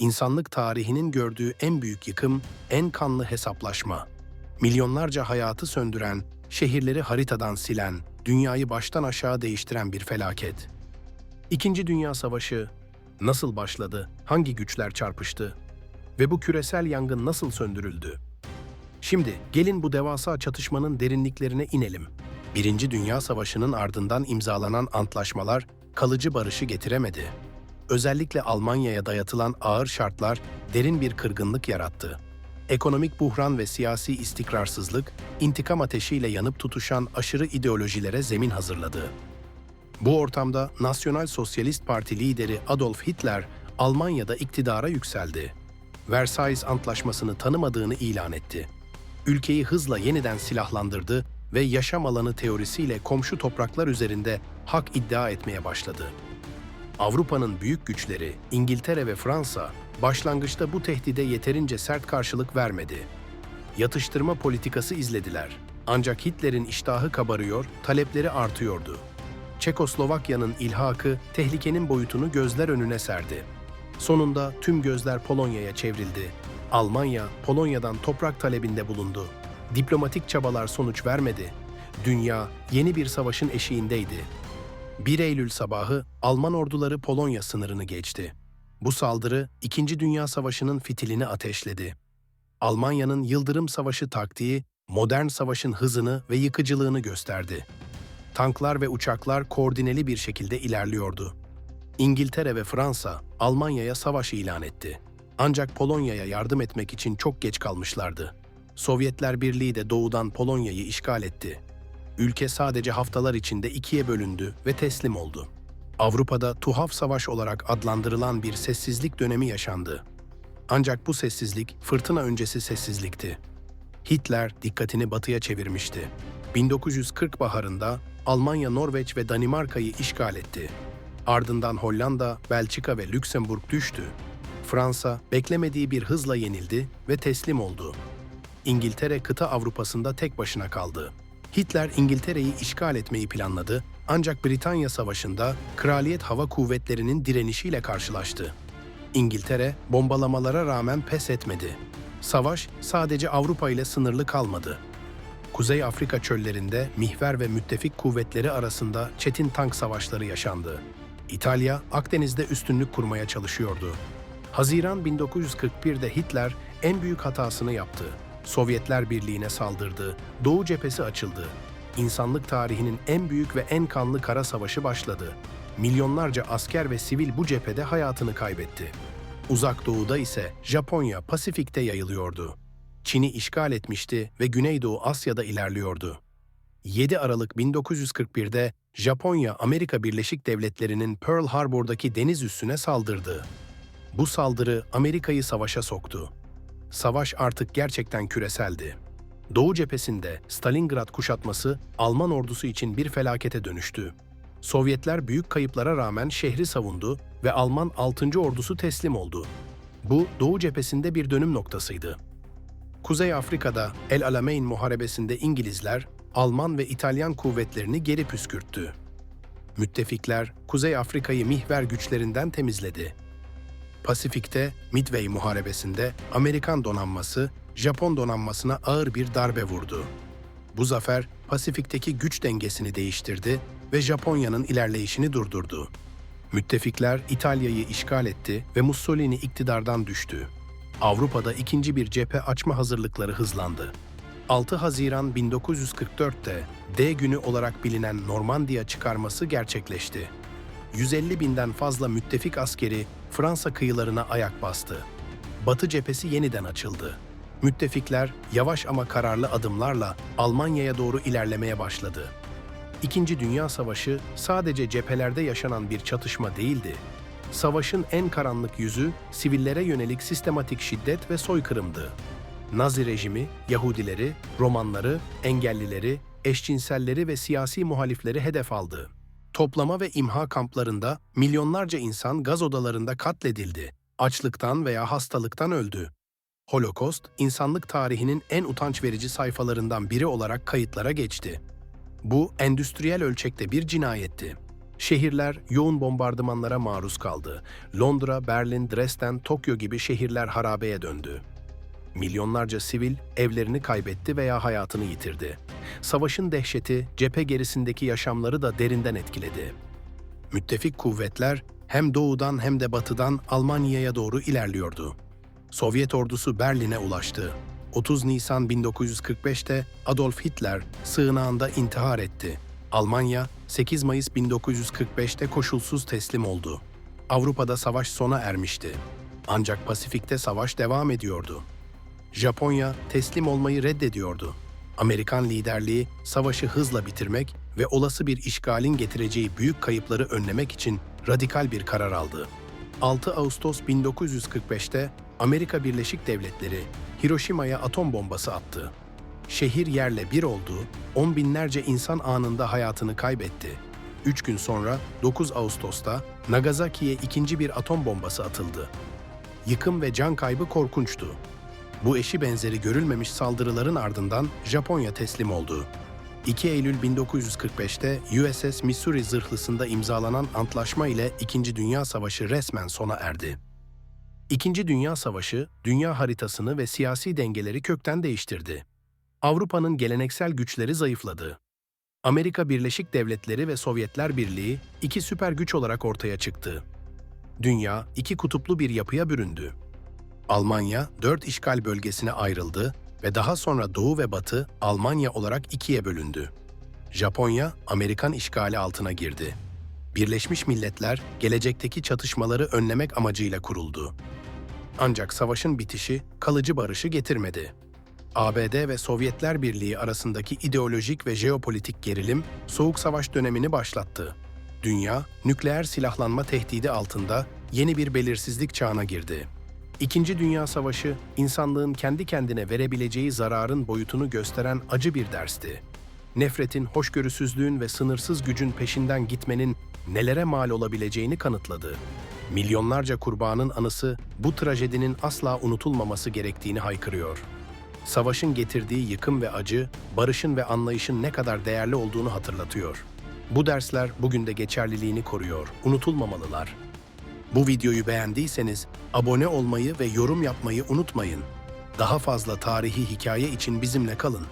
insanlık tarihinin gördüğü en büyük yıkım, en kanlı hesaplaşma. Milyonlarca hayatı söndüren, şehirleri haritadan silen, dünyayı baştan aşağı değiştiren bir felaket. İkinci Dünya Savaşı nasıl başladı, hangi güçler çarpıştı ve bu küresel yangın nasıl söndürüldü? Şimdi gelin bu devasa çatışmanın derinliklerine inelim. Birinci Dünya Savaşı'nın ardından imzalanan antlaşmalar kalıcı barışı getiremedi. Özellikle Almanya'ya dayatılan ağır şartlar derin bir kırgınlık yarattı. Ekonomik buhran ve siyasi istikrarsızlık, intikam ateşiyle yanıp tutuşan aşırı ideolojilere zemin hazırladı. Bu ortamda Nasyonal Sosyalist Parti lideri Adolf Hitler Almanya'da iktidara yükseldi. Versailles Antlaşması'nı tanımadığını ilan etti. Ülkeyi hızla yeniden silahlandırdı ve yaşam alanı teorisiyle komşu topraklar üzerinde hak iddia etmeye başladı. Avrupa'nın büyük güçleri İngiltere ve Fransa başlangıçta bu tehdide yeterince sert karşılık vermedi. Yatıştırma politikası izlediler. Ancak Hitler'in iştahı kabarıyor, talepleri artıyordu. Çekoslovakya'nın ilhakı tehlikenin boyutunu gözler önüne serdi. Sonunda tüm gözler Polonya'ya çevrildi. Almanya, Polonya'dan toprak talebinde bulundu. Diplomatik çabalar sonuç vermedi. Dünya yeni bir savaşın eşiğindeydi. 1 Eylül sabahı Alman orduları Polonya sınırını geçti. Bu saldırı İkinci Dünya Savaşı'nın fitilini ateşledi. Almanya'nın Yıldırım Savaşı taktiği modern savaşın hızını ve yıkıcılığını gösterdi. Tanklar ve uçaklar koordineli bir şekilde ilerliyordu. İngiltere ve Fransa Almanya'ya savaş ilan etti. Ancak Polonya'ya yardım etmek için çok geç kalmışlardı. Sovyetler Birliği de doğudan Polonya'yı işgal etti. Ülke sadece haftalar içinde ikiye bölündü ve teslim oldu. Avrupa'da tuhaf savaş olarak adlandırılan bir sessizlik dönemi yaşandı. Ancak bu sessizlik fırtına öncesi sessizlikti. Hitler dikkatini batıya çevirmişti. 1940 baharında Almanya, Norveç ve Danimarka'yı işgal etti. Ardından Hollanda, Belçika ve Lüksemburg düştü. Fransa beklemediği bir hızla yenildi ve teslim oldu. İngiltere kıta Avrupa'sında tek başına kaldı. Hitler İngiltere'yi işgal etmeyi planladı ancak Britanya Savaşı'nda Kraliyet Hava Kuvvetleri'nin direnişiyle karşılaştı. İngiltere bombalamalara rağmen pes etmedi. Savaş sadece Avrupa ile sınırlı kalmadı. Kuzey Afrika çöllerinde mihver ve müttefik kuvvetleri arasında çetin tank savaşları yaşandı. İtalya, Akdeniz'de üstünlük kurmaya çalışıyordu. Haziran 1941'de Hitler en büyük hatasını yaptı. Sovyetler Birliği'ne saldırdı, Doğu cephesi açıldı. İnsanlık tarihinin en büyük ve en kanlı kara savaşı başladı. Milyonlarca asker ve sivil bu cephede hayatını kaybetti. Uzak Doğu'da ise Japonya Pasifik'te yayılıyordu. Çin'i işgal etmişti ve Güneydoğu Asya'da ilerliyordu. 7 Aralık 1941'de Japonya Amerika Birleşik Devletleri'nin Pearl Harbor'daki deniz üssüne saldırdı. Bu saldırı Amerika'yı savaşa soktu. Savaş artık gerçekten küreseldi. Doğu cephesinde Stalingrad kuşatması Alman ordusu için bir felakete dönüştü. Sovyetler büyük kayıplara rağmen şehri savundu ve Alman 6. ordusu teslim oldu. Bu Doğu cephesinde bir dönüm noktasıydı. Kuzey Afrika'da El Alamein muharebesinde İngilizler, Alman ve İtalyan kuvvetlerini geri püskürttü. Müttefikler Kuzey Afrika'yı mihver güçlerinden temizledi. Pasifik'te Midway muharebesinde Amerikan donanması Japon donanmasına ağır bir darbe vurdu. Bu zafer Pasifik'teki güç dengesini değiştirdi ve Japonya'nın ilerleyişini durdurdu. Müttefikler İtalya'yı işgal etti ve Mussolini iktidardan düştü. Avrupa'da ikinci bir cephe açma hazırlıkları hızlandı. 6 Haziran 1944'te D günü olarak bilinen Normandiya çıkarması gerçekleşti. 150 binden fazla müttefik askeri Fransa kıyılarına ayak bastı. Batı cephesi yeniden açıldı. Müttefikler yavaş ama kararlı adımlarla Almanya'ya doğru ilerlemeye başladı. İkinci Dünya Savaşı sadece cephelerde yaşanan bir çatışma değildi. Savaşın en karanlık yüzü sivillere yönelik sistematik şiddet ve soykırımdı. Nazi rejimi Yahudileri, Romanları, engellileri, eşcinselleri ve siyasi muhalifleri hedef aldı. Toplama ve imha kamplarında milyonlarca insan gaz odalarında katledildi. Açlıktan veya hastalıktan öldü. Holokost, insanlık tarihinin en utanç verici sayfalarından biri olarak kayıtlara geçti. Bu, endüstriyel ölçekte bir cinayetti. Şehirler yoğun bombardımanlara maruz kaldı. Londra, Berlin, Dresden, Tokyo gibi şehirler harabeye döndü. Milyonlarca sivil evlerini kaybetti veya hayatını yitirdi. Savaşın dehşeti cephe gerisindeki yaşamları da derinden etkiledi. Müttefik kuvvetler hem doğudan hem de batıdan Almanya'ya doğru ilerliyordu. Sovyet ordusu Berlin'e ulaştı. 30 Nisan 1945'te Adolf Hitler sığınağında intihar etti. Almanya 8 Mayıs 1945'te koşulsuz teslim oldu. Avrupa'da savaş sona ermişti. Ancak Pasifik'te savaş devam ediyordu. Japonya teslim olmayı reddediyordu. Amerikan liderliği savaşı hızla bitirmek ve olası bir işgalin getireceği büyük kayıpları önlemek için radikal bir karar aldı. 6 Ağustos 1945'te Amerika Birleşik Devletleri Hiroşima'ya atom bombası attı. Şehir yerle bir oldu, on binlerce insan anında hayatını kaybetti. Üç gün sonra 9 Ağustos'ta Nagasaki'ye ikinci bir atom bombası atıldı. Yıkım ve can kaybı korkunçtu. Bu eşi benzeri görülmemiş saldırıların ardından Japonya teslim oldu. 2 Eylül 1945'te USS Missouri zırhlısında imzalanan antlaşma ile İkinci Dünya Savaşı resmen sona erdi. İkinci Dünya Savaşı, dünya haritasını ve siyasi dengeleri kökten değiştirdi. Avrupa'nın geleneksel güçleri zayıfladı. Amerika Birleşik Devletleri ve Sovyetler Birliği iki süper güç olarak ortaya çıktı. Dünya iki kutuplu bir yapıya büründü. Almanya dört işgal bölgesine ayrıldı ve daha sonra Doğu ve Batı Almanya olarak ikiye bölündü. Japonya, Amerikan işgali altına girdi. Birleşmiş Milletler, gelecekteki çatışmaları önlemek amacıyla kuruldu. Ancak savaşın bitişi kalıcı barışı getirmedi. ABD ve Sovyetler Birliği arasındaki ideolojik ve jeopolitik gerilim, Soğuk Savaş dönemini başlattı. Dünya, nükleer silahlanma tehdidi altında yeni bir belirsizlik çağına girdi. İkinci Dünya Savaşı, insanlığın kendi kendine verebileceği zararın boyutunu gösteren acı bir dersti. Nefretin, hoşgörüsüzlüğün ve sınırsız gücün peşinden gitmenin nelere mal olabileceğini kanıtladı. Milyonlarca kurbanın anısı bu trajedinin asla unutulmaması gerektiğini haykırıyor. Savaşın getirdiği yıkım ve acı, barışın ve anlayışın ne kadar değerli olduğunu hatırlatıyor. Bu dersler bugün de geçerliliğini koruyor, unutulmamalılar. Bu videoyu beğendiyseniz abone olmayı ve yorum yapmayı unutmayın. Daha fazla tarihi hikaye için bizimle kalın.